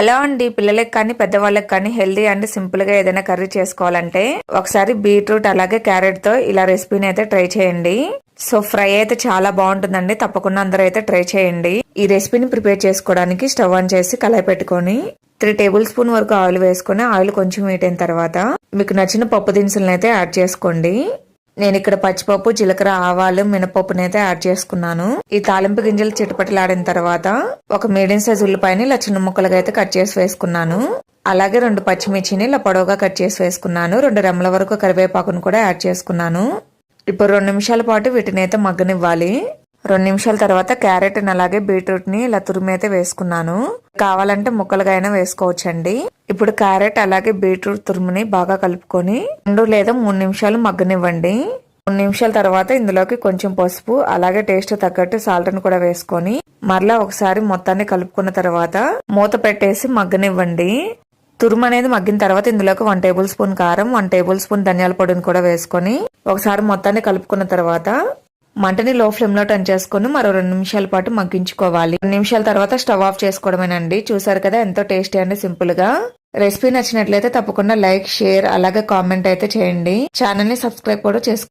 Hello అండి పిల్లలకి కానీ పెద్దవాళ్ళకి కానీ హెల్దీ అండ్ సింపుల్గా ఏదైనా కర్రీ చేసుకోవాలంటే ఒకసారి బీట్రూట్ అలాగే క్యారెట్తో ఇలా రెసిపీని అయితే ట్రై చేయండి. సో ఫ్రై అయితే చాలా బాగుంటుందండి. తప్పకుండా అందరూ అయితే ట్రై చేయండి. ఈ రెసిపీని ప్రిపేర్ చేసుకోవడానికి స్టవ్ ఆన్ చేసి కలాయి పెట్టుకొని త్రీ టేబుల్ స్పూన్ వరకు ఆయిల్ వేసుకొని ఆయిల్ కొంచెం వేటైన అయిన తర్వాత మీకు నచ్చిన పప్పు దినుసులను అయితే యాడ్ చేసుకోండి. నేను ఇక్కడ పచ్చిపప్పు జీలకర్ర ఆవాలు మినపప్పుని అయితే యాడ్ చేసుకున్నాను. ఈ తాలింపు గింజలు చిటపటలాడిన తర్వాత ఒక మీడియం సైజ్ ఉల్లిపాయని ఇలా చిన్న ముక్కలుగా అయితే కట్ చేసి వేసుకున్నాను. అలాగే రెండు పచ్చిమిర్చిని ఇలా పొడవుగా కట్ చేసి వేసుకున్నాను. రెండు రెమ్మల వరకు కరివేపాకును కూడా యాడ్ చేసుకున్నాను. ఇప్పుడు రెండు నిమిషాల పాటు వీటిని అయితే మగ్గనివ్వాలి. రెండు నిమిషాల తర్వాత క్యారెట్ అలాగే బీట్రూట్ని ఇలా తురిమి అయితే వేసుకున్నాను. కావాలంటే ముక్కలుగా అయినా వేసుకోవచ్చండి. ఇప్పుడు క్యారెట్ అలాగే బీట్రూట్ తురుముని బాగా కలుపుకొని రెండు లేదా మూడు నిమిషాలు మగ్గనివ్వండి. మూడు నిమిషాల తర్వాత ఇందులోకి కొంచెం పసుపు అలాగే టేస్ట్ తగ్గట్టు సాల్ట్ని కూడా వేసుకొని మరలా ఒకసారి మొత్తాన్ని కలుపుకున్న తర్వాత మూత పెట్టేసి మగ్గనివ్వండి. తురుము అనేది మగ్గిన తర్వాత ఇందులోకి వన్ టేబుల్ స్పూన్ కారం వన్ టేబుల్ స్పూన్ ధనియాల పొడిని కూడా వేసుకొని ఒకసారి మొత్తాన్ని కలుపుకున్న తర్వాత మంటని లో ఫ్లేమ్లో టర్న్ చేసుకుని మరో రెండు నిమిషాల పాటు మగ్గించుకోవాలి. రెండు నిమిషాల తర్వాత స్టవ్ ఆఫ్ చేసుకోవడమేనండి. చూసారు కదా ఎంతో టేస్టీ అండి సింపుల్గా రెసిపీ నచ్చినట్లయితే తప్పకుండా లైక్ షేర్ అలాగే కామెంట్ అయితే చేయండి. ఛానల్ని సబ్స్క్రైబ్ కూడా చేసుకోండి